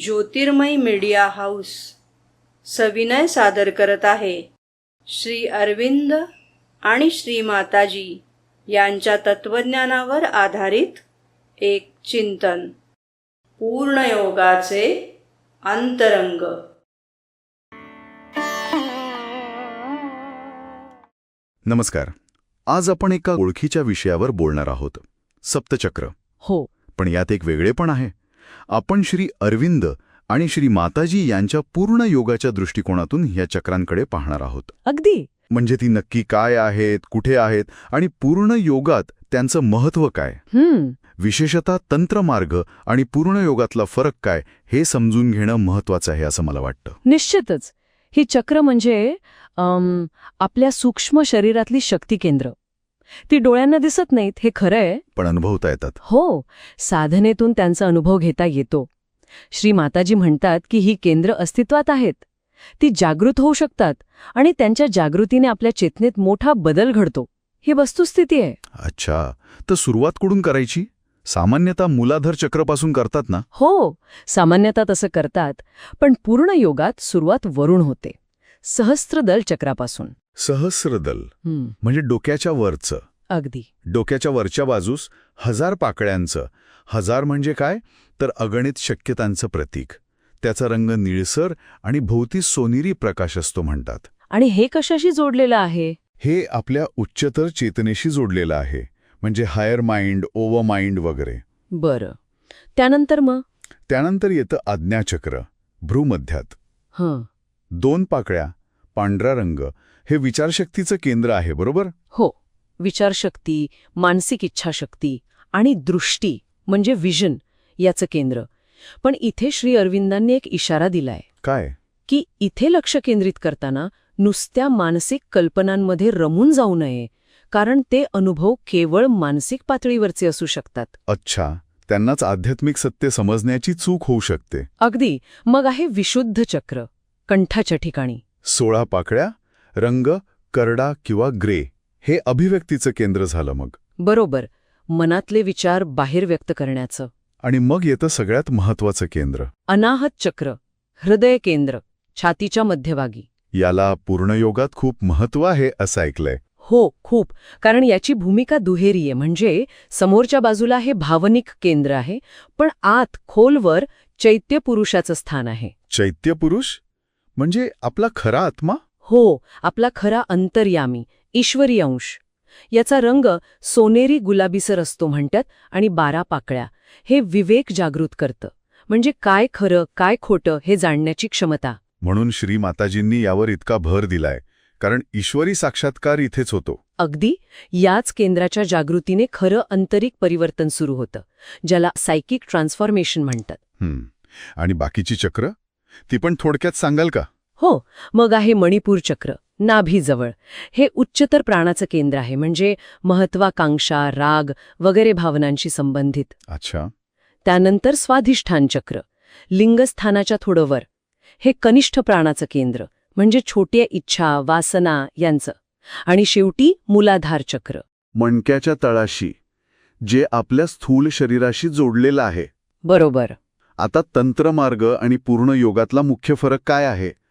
ज्योतिर्मय media house सविनय सादर करत आहे. श्री अरविंद आणि श्री माताजी यांच्या तत्वज्ञानावर आधारित एक चिंतन. पूर्णयोगाचे अंतरंग. नमस्कार. आज आपण एका ओळखीच्या विषयावर बोलणार आहोत. सप्तचक्र. हो. पण यात एक वेगळेपण आहे. आपण श्री अरविंद आणि श्री माताजी यांच्या पूर्ण योगाच्या दृष्टिकोनातून या चक्रांकडे पाहणार आहोत. अगदी. म्हणजे ती नक्की काय आहेत कुठे आहेत आणि पूर्ण योगात त्यांचं महत्त्व काय? हम्म. विशेषतः तंत्रमार्ग आणि पूर्ण योगातला फरक काय हे समजून घेणं महत्त्वाचं आहे असं मला वाटतं. निश्चितच. ही चक्र म्हणजे आपल्या सूक्ष्म शरीरातली शक्ती केंद्र. ती डोळ्यांना दिसत नाहीत हे खरं आहे. पण अनुभवता येतात. हो साधनेतून त्यांचा अनुभव घेता येतो. श्री माताजी म्हणतात की ही केंद्र अस्तित्वात आहेत. ती जागृत होऊ शकतात आणि त्यांच्या जागृतीने आपल्या चेतनेत मोठा बदल घडतो. ही वस्तुस्थिती आहे. अच्छा तर सुरुवात कुठून करायची? सामान्यतः मूलाधार चक्रपासून करतात ना? हो सामान्यतः तसं करतात पण पूर्ण योगात सुरुवात वरून होते. सहस्त्रदल चक्रापासून. सहस्रदल म्हणजे डोक्याच्या वरचं. अगदी. डोक्याच्या वरच्या बाजूस हजार पाकळ्यांचं. हजार म्हणजे काय? तर अगणित शक्यतांचं प्रतीक. त्याचा रंग निळसर आणि भोवती सोनेरी प्रकाश असतो म्हणतात. आणि हे कशाशी जोडलेलं आहे? हे आपल्या उच्चतर चेतनेशी जोडलेलं आहे. म्हणजे हायर माइंड ओव्हर माइंड वगैरे. बरं. त्यानंतर मग? त्यानंतर येतं आज्ञाचक्र भ्रूमध्यात. हं. दोन पाकळ्या पांढरा रंग हे विचारशक्तीचं केंद्र आहे बरोबर? हो. विचारशक्ती मानसिक इच्छाशक्ती आणि दृष्टी म्हणजे विजन याचं केंद्र. पण इथे श्री अरविंदांनी एक इशारा दिलाय. काय? की इथे लक्ष केंद्रित करताना नुसत्या मानसिक कल्पनांमध्ये रमून जाऊ नये कारण ते अनुभव केवळ मानसिक पातळीवरचे असू शकतात. अच्छा. त्यांनाच आध्यात्मिक सत्य समजण्याची चूक होऊ शकते. अगदी. मग आहे विशुद्ध चक्र कंठाच्या ठिकाणी. सोळा पाकळ्या? रंग करडा किंवा ग्रे हे अभिव्यक्तीचं केंद्र झालं मग. बरोबर. मनातले विचार बाहेर व्यक्त करण्याचं. आणि मग येतं सगळ्यात महत्वाचं केंद्र. अनाहत चक्र हृदय केंद्र छातीच्या मध्यभागी. याला पूर्णयोगात खूप महत्त्व आहे असं ऐकलंय. हो खूप. कारण याची भूमिका दुहेरी आहे म्हणजे समोरच्या बाजूला हे भावनिक केंद्र आहे पण आत खोलवर चैत्य पुरुषाचं स्थान आहे. चैत्य पुरुष म्हणजे आपला खरा आत्मा? हो आपला खरा अंतर्यामी ईश्वरी अंश. याचा रंग सोनेरी गुलाबीसर असतो म्हणतात आणि बारा पाकळ्या. हे विवेक जागृत करतं. म्हणजे काय खरं काय खोटं हे जाणण्याची क्षमता. म्हणून श्री माताजींनी यावर इतका भर दिलाय कारण ईश्वरी साक्षात्कार इथेच होतो. अगदी याच केंद्राच्या जागृतीने खरं आंतरिक परिवर्तन सुरू होतं ज्याला सायकिक ट्रान्सफॉर्मेशन म्हणतात. आणि बाकीची चक्र? ती पण थोडक्यात सांगाल का? हो मग आहे मणिपूर चक्र नाभीजवळ. हे उच्चतर प्राणाचं केंद्र आहे म्हणजे महत्वाकांक्षा राग वगैरे भावनांशी संबंधित. अच्छा. त्यानंतर स्वाधिष्ठान चक्र लिंगस्थानाच्या थोडं वर. हे कनिष्ठ प्राणाचं केंद्र म्हणजे छोट्या इच्छा वासना यांचं. आणि शेवटी मूलाधार चक्र. मणक्याच्या तळाशी जे आपल्या स्थूल शरीराशी जोडलेलं आहे. बरोबर. आता तंत्रमार्ग आणि पूर्ण योगातला मुख्य फरक काय आहे?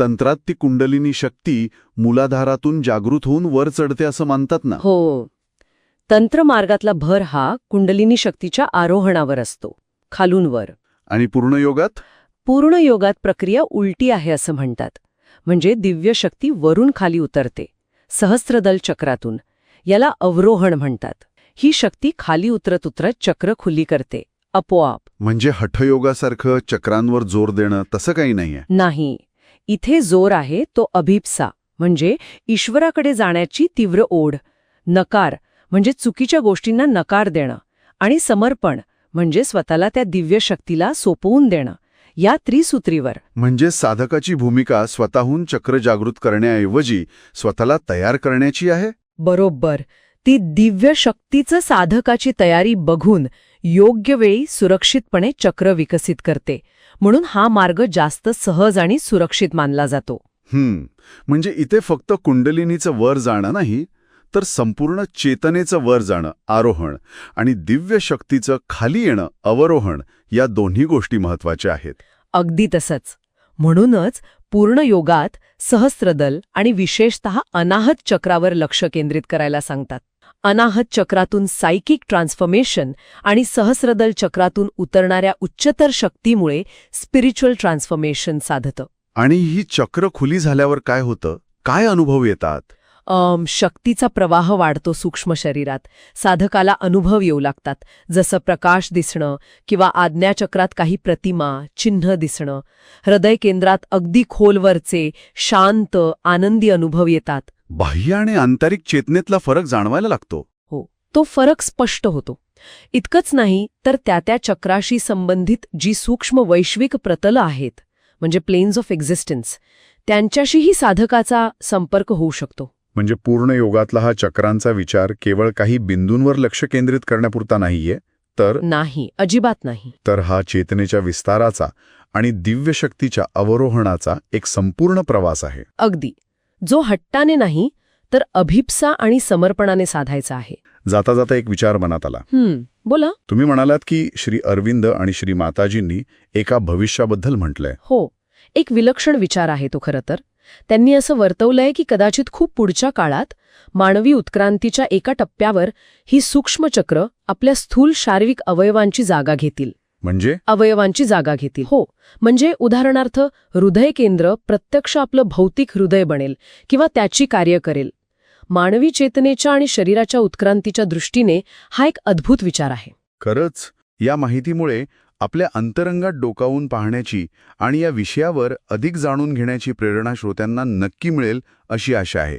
तंत्रात ती कुंडलिनी शक्ती मूलाधारातून जागृत होऊन वर चढते असं मानतात ना? हो. तंत्रमार्गातला भर हा कुंडलिनी शक्तीच्या आरोहणावर असतो खालून वर. आणि पूर्ण योगात पूर्ण योगात प्रक्रिया उलटी आहे असं म्हणतात. म्हणजे दिव्य शक्ती वरून खाली उतरते सहस्त्रदल चक्रातून. याला अवरोहण म्हणतात. ही शक्ती खाली उतरत उतरत चक्र खुली करते आपोआप. म्हणजे हठयोगासारखं चक्रांवर जोर देणं तसं काही नाहीये? नाही. इथे जोर आहे तो अभिप्सा म्हणजे ईश्वराकडे जाण्याची तीव्र ओढ नकार म्हणजे चुकीच्या गोष्टींना नकार देणं आणि समर्पण म्हणजे स्वतःला त्या दिव्य शक्तीला सोपवून देणं या त्रिसूत्रीवर. म्हणजे साधकाची भूमिका स्वतःहून चक्र जागृत करण्याऐवजी स्वतःला तयार करण्याची आहे? बरोबर. ती दिव्य शक्तीचं साधकाची तयारी बघून योग्य वेळी सुरक्षितपणे चक्र विकसित करते. म्हणून हा मार्ग जास्त सहज आणि सुरक्षित मानला जातो. हम्म. म्हणजे इथे फक्त कुंडलिनीचं वर जाणं नाही तर संपूर्ण चेतनेचं वर जाणं आरोहण आणि दिव्य शक्तीचं खाली येणं अवरोहण या दोन्ही गोष्टी महत्त्वाच्या आहेत. अगदी तसंच. म्हणूनच पूर्ण योगात सहस्त्रदल आणि विशेषत अनाहत चक्रावर लक्ष केंद्रित करायला सांगतात. अनाहत चक्रातून सायकिक ट्रान्सफॉर्मेशन आणि सहस्रदल चक्रातून उतरणाऱ्या उच्चतर शक्तीमुळे स्पिरिच्युअल ट्रान्सफॉर्मेशन साधतं. आणि ही चक्र खुली झाल्यावर काय होतं? काय अनुभव येतात? शक्तीचा प्रवाह वाढतो सूक्ष्म शरीरात. साधकाला अनुभव येऊ लागतात. जसं प्रकाश दिसणं किंवा आज्ञाचक्रात काही प्रतिमा चिन्ह दिसणं. हृदय केंद्रात अगदी खोलवरचे शांत आनंदी अनुभव येतात. बाह्य आणि आंतरिक चेतनेतला फरक जाणवायला लागतो. तो फरक स्पष्ट होतो. इतकंच नाही तर त्या त्या चक्राशी संबंधित जी सूक्ष्म वैश्विक प्रतलं आहेत म्हणजे प्लेन्स ऑफ एक्झिस्टन्स त्यांच्याशीही साधकाचा संपर्क होऊ शकतो. म्हणजे पूर्ण योगातला हा चक्रांचा विचार केवळ काही बिंदूंवर लक्ष केंद्रित करण्यापुरता नाहीये तर नाही अजिबात नाही. तर हा चेतनेच्या विस्ताराचा आणि दिव्य शक्तीच्या अवरोहणाचा एक संपूर्ण प्रवास आहे. अगदी. जो हट्टाने नाही तर अभिप्सा आणि समर्पणाने साधायचा आहे. जाता जाता एक विचार मनात आला. बोला. तुम्ही म्हणालात की श्री अरविंद आणि श्री माताजींनी एका भविष्याबद्दल म्हटलंय. हो एक विलक्षण विचार आहे तो खरं तर. त्यांनी असं वर्तवलंय की कदाचित खूप पुढच्या काळात मानवी उत्क्रांतीच्या एका टप्प्यावर ही सूक्ष्म चक्र आपल्या स्थूल शारीरिक अवयवांची जागा घेतील. म्हणजे? अवयवांची जागा घेतील. हो. म्हणजे उदाहरणार्थ हृदय केंद्र प्रत्यक्ष आपलं भौतिक हृदय बनेल किंवा त्याची कार्य करेल. मानवी चेतनेच्या आणि शरीराच्या उत्क्रांतीच्या दृष्टीने हा एक अद्भुत विचार आहे. खरंच या माहितीमुळे आपल्या अंतरंगात डोकावून पाहण्याची आणि या विषयावर अधिक जाणून घेण्याची प्रेरणा श्रोत्यांना नक्की मिळेल अशी आशा आहे.